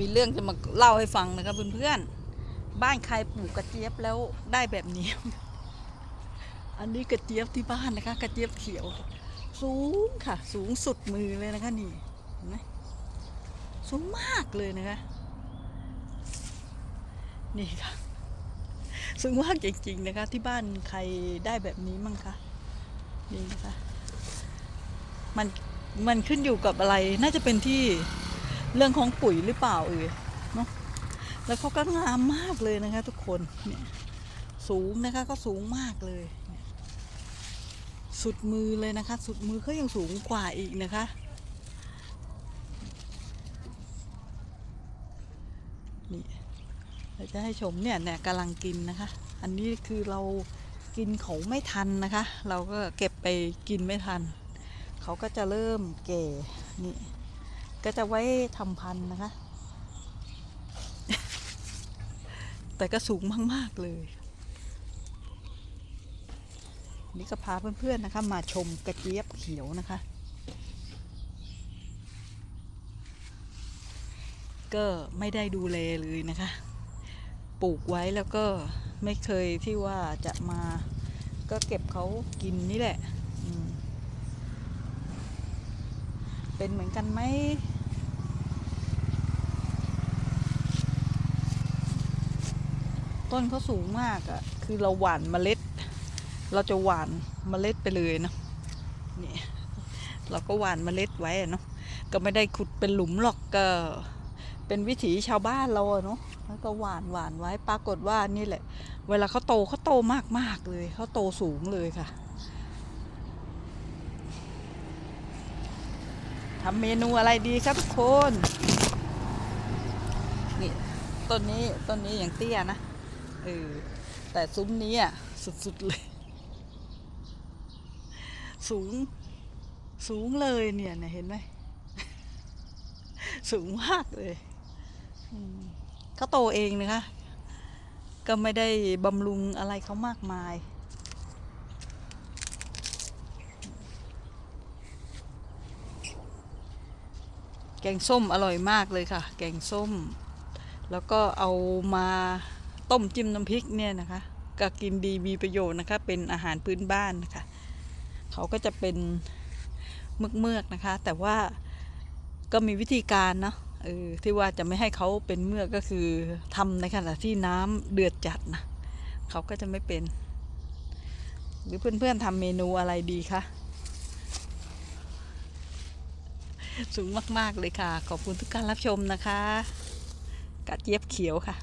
มีเรื่องจะมาเล่าให้ฟังนะครับเพื่อนๆ บ้านใครปลูกกระเจี๊ยบแล้วได้แบบนี้ อันนี้กระเจี๊ยบที่บ้านนะคะ กระเจี๊ยบเขียว สูงค่ะ สูงสุดมือเลยนะคะนี่เห็นไหมสูงมากเลยนะคะ นี่ค่ะ สูงมากจริงๆนะคะ ที่บ้านใครได้แบบนี้มั่งคะนี่นะคะ มันมันขึ้นอยู่กับอะไรน่าจะเป็นที่ เรื่องของปุ๋ยหรือเปล่าเอ่ยเนาะแล้วเขาก็งามมากเลยนะคะ ทุกคนเนี่ยสูงนะคะก็สูงมากเลย สุดมือเลยนะคะ สุดมือเขายังสูงกว่าอีกนะคะนี่เราจะให้ชมเนี่ยเนี่ยกำลังกินนะคะ อันนี้คือเรากินเขาไม่ทันนะคะ เราก็เก็บไปกินไม่ทัน เขาก็จะเริ่มแก่นี่ ก็จะไว้ทำพันธุ์นะคะ แต่ก็สูงมาก ๆ เลย นี่ก็พาเพื่อน ๆ นะคะ มาชมกระเจี๊ยบเขียวนะคะ ก็ไม่ได้ดูแลเลยนะคะ ปลูกไว้แล้วก็ไม่เคยที่ว่าจะมาก็เก็บเขากินนี่แหละเป็นเหมือนกันไหม ต้นเขาสูงมากอะ่ะ คือเราหว่านเมล็ด เราจะหว่านเมล็ดไปเลยนะนี่เราก็หว่านเมล็ดไว้อะเนาะก็ไม่ได้ขุดเป็นหลุมหรอกก็เป็นวิถีชาวบ้านเราเนาะแล้วก็หว่านหว่านไว้ปรากฏว่านี่แหละ เวลาเขาโตเขาโตมากมากเลยเขาโตสูงเลยค่ะทำเมนูอะไรดีครับทุกคน นี่ต้นนี้ต้นนี้อย่างเตี้ยนะ เออแต่ซุ้มนี้อะสุดๆเลย สูง สูงเลยเนี่ยเห็นไหม สูงมากเลยเขาโตเองนะคะ ก็ไม่ได้บำรุงอะไรเขามากมายแกงส้มอร่อยมากเลยค่ะ แกงส้ม แล้วก็เอามา ต้มจิ้มน้ำพริกเนี่ยนะคะ ก็กินดีมีประโยชน์นะคะ เป็นอาหารพื้นบ้านนะคะ เขาก็จะเป็นเมือกเมือกๆนะคะ แต่ว่าก็มีวิธีการเนาะเออที่ว่าจะไม่ให้เขาเป็นเมือกก็คือทำในขณะที่น้ำเดือดจัดนะเขาก็จะไม่เป็น หรือเพื่อนๆทำเมนูอะไรดีคะสูงมาก ๆ เลยค่ะ ขอบคุณทุกการรับชมนะคะกระเจี๊ยบเขียวค่ะ